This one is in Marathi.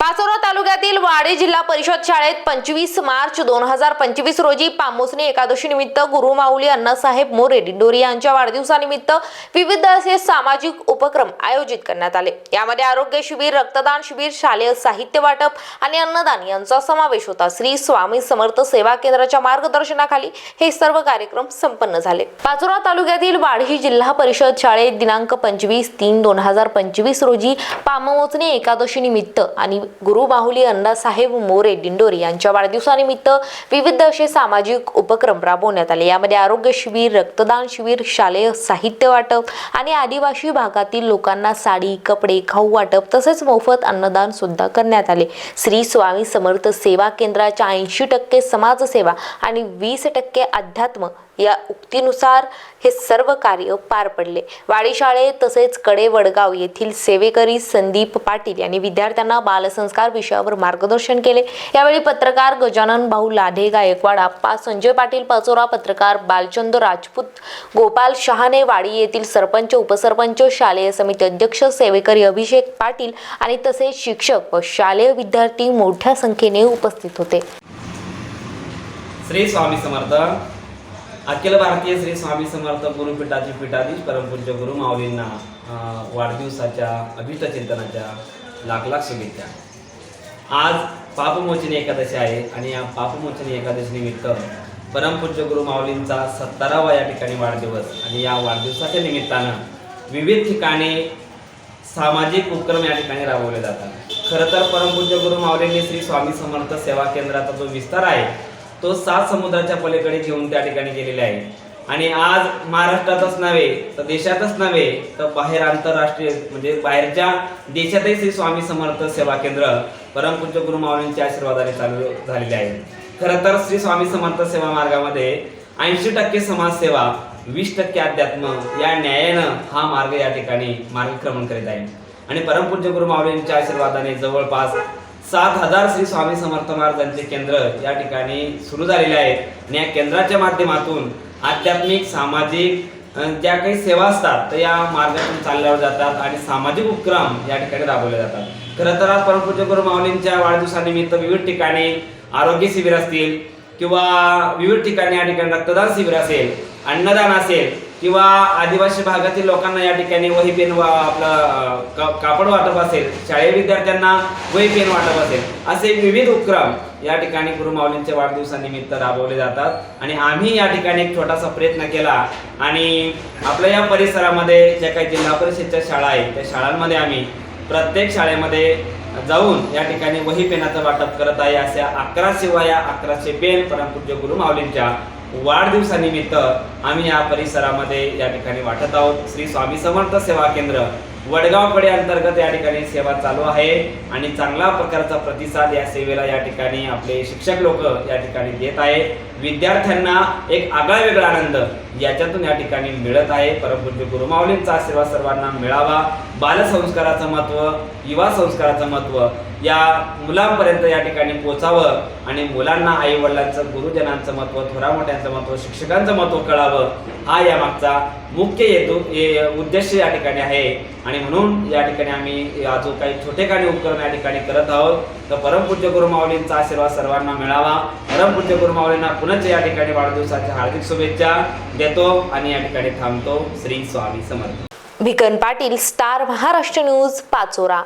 पाचोरा सिंधुदुर्गातील वाडी जिल्हा परिषद शाळेत पंचवीस मार्च दोन हजार पंचवीस रोजी पामोसनी एकादशी निमित्त गुरुमाऊली अण्णासाहेब मोरे डिंडोरी यांच्या वाढदिवसानिमित्त विविध असे सामाजिक उपक्रम आयोजित करण्यात आले. यामध्ये आरोग्य शिबिर रक्तदान शिबिर शालेय साहित्य वाटप आणि अन्नदान यांचा समावेश होता. श्री स्वामी समर्थ सेवा केंद्राच्या मार्गदर्शनाखाली हे सर्व कार्यक्रम संपन्न झाले. पाचोरा तालुक्यातील वाढी जिल्हा परिषद शाळेत दिनांक पंचवीस तीन दोन हजार पंचवीस रोजी पाममोचणी एकादशी निमित्त आणि गुरु माऊली अण्णासाहेब मोरे दिंडोरी यांच्या वाढदिवसानिमित्त विविध असे सामाजिक उपक्रम राबवण्यात आले. यामध्ये आरोग्य शिबिर रक्तदान शिबिर शालेय साहित्य वाटप आणि आदिवासी भागातील लोकांना साडी कपडे खाऊ वाटप तसेच मोफत अन्नदान सुद्धा करण्यात आले. श्री स्वामी समर्थ सेवा केंद्राच्या ऐंशी टक्के समाजसेवा आणि वीस टक्के अध्यात्म या उक्तीनुसार हे सर्व कार्य पार पडले. वाडी शाळेत तसेच कडे वडगाव येथील सेवेकरी संदीप पाटील यांनी विद्यार्थ्यांना बालसंस्कार विषयावर मार्गदर्शन केले. यावेळी पत्रकार गजानन भाऊ लाढे गायकवाड आप्पा संजय पाटील पाचोरा पत्रकार बालचंद राजपूत गोपाल शहाणे वाडी येथील सरपंच उपसरपंच शालेय समिती अध्यक्ष सेवेकरी अभिषेक पाटील आणि तसेच शिक्षक व शालेय विद्यार्थी मोठ्या संख्येने उपस्थित होते. श्री स्वामी समर्थ. अखिल भारतीय श्री स्वामी समर्थ गुरुपीठाचे पीठाधीश परमपूज्य गुरु माऊलींना वाढदिवसाच्या अभिष्टचिंतनाच्या लाख लाख शुभेच्छा. आज पापमोचनी एकादशी आहे आणि या पापमोचनी एकादशी निमित्त परमपूज्य गुरु माऊलींचा सत्तरावा या ठिकाणी वाढदिवस आणि या वाढदिवसाच्या निमित्तानं विविध ठिकाणी सामाजिक उपक्रम या ठिकाणी राबवले जातात. खरं तर परमपूज्य गुरु माऊलींनी श्री स्वामी समर्थ सेवा केंद्राचा जो विस्तार आहे तो सात समुद्राच्या पलीकडे घेऊन त्या ठिकाणी गेलेला आहे आणि आज महाराष्ट्रातच नव्हे तर देशातच नव्हे तर बाहेर आंतरराष्ट्रीय म्हणजे बाहेरच्या देशातही श्री स्वामी समर्थ सेवा केंद्र परमपूज्य गुरु माऊलींच्या आशीर्वादाने चालू झालेले आहे. खरं तर श्री स्वामी समर्थ सेवा मार्गामध्ये ऐंशी टक्के समाजसेवा वीस टक्के अध्यात्म या न्यायानं हा मार्ग या ठिकाणी मार्गक्रमण करीत आहे. आणि परमपूज्य गुरु माऊलींच्या आशीर्वादाने जवळपास सात हजार श्री स्वामी समर्थ महाराजांचे केंद्र या ठिकाणी सुरू झालेले आहेत. आणि या केंद्राच्या माध्यमातून आध्यात्मिक सामाजिक ज्या काही सेवा असतात तर या मार्गातून चालल्यावर जातात आणि सामाजिक उपक्रम या ठिकाणी राबवले जातात. खरं तर आज परमपूज्य गुरु माऊलींच्या वाढदिवसानिमित्त विविध ठिकाणी आरोग्य शिबिर असतील किंवा विविध ठिकाणी या ठिकाणी रक्तदान शिबिर असेल अन्नदान असेल किंवा आदिवासी भागातील लोकांना या ठिकाणी वही पेन वा आपलं का- कापड वाटप असेल शाळेय विद्यार्थ्यांना वही पेन वाटप असेल असे विविध उपक्रम या ठिकाणी गुरुमाऊलींच्या वाढदिवसानिमित्त राबवले जातात. आणि आम्ही या ठिकाणी एक छोटासा प्रयत्न केला आणि आपल्या या परिसरामध्ये ज्या काही जिल्हा परिषदच्या शाळा आहेत त्या शाळांमध्ये आम्ही प्रत्येक शाळेमध्ये जाऊन या ठिकाणी वही पेनाचं वाटप करत आहे. अशा अकराशे वया अकराशे पेन परमपूज्य गुरु माऊलींच्या वाढदिवसानिमित्त आम्ही या परिसरामध्ये या ठिकाणी वाटत आहोत. श्री स्वामी समर्थ सेवा केंद्र वडगावकडे अंतर्गत या ठिकाणी सेवा चालू आहे आणि चांगला प्रकारचा प्रतिसाद या सेवेला या ठिकाणी आपले शिक्षक लोक या ठिकाणी देत आहे विद्यार्थ्यांना एक आगळा वेगळा आनंद याच्यातून या ठिकाणी मिळत आहे. परमपूज्य गुरुमाऊलींचा आशीर्वाद सर्वांना मिळावा. बालसंस्काराचं महत्त्व युवा संस्काराचं महत्त्व या मुलांपर्यंत या ठिकाणी पोचावं आणि मुलांना आई वडिलांचं गुरुजनांचं महत्त्व थोरा मोठ्यांचं महत्त्व शिक्षकांचं महत्त्व कळावं हा या मागचा मुख्य हेतू उद्देश या ठिकाणी आहे. आणि म्हणून या ठिकाणी आम्ही जो काही छोटे काही उपक्रम या ठिकाणी करत आहोत तर परमपूज्य गुरु माऊलींचा आशीर्वाद सर्वांना मिळावा. परमपूज्य गुरु माऊलींना पुनच या ठिकाणी वाढदिवसाच्या हार्दिक शुभेच्छा देतो आणि या ठिकाणी थांबतो. श्री स्वामी समर्थ. Bhikan Patil star Maharashtra news Pachora.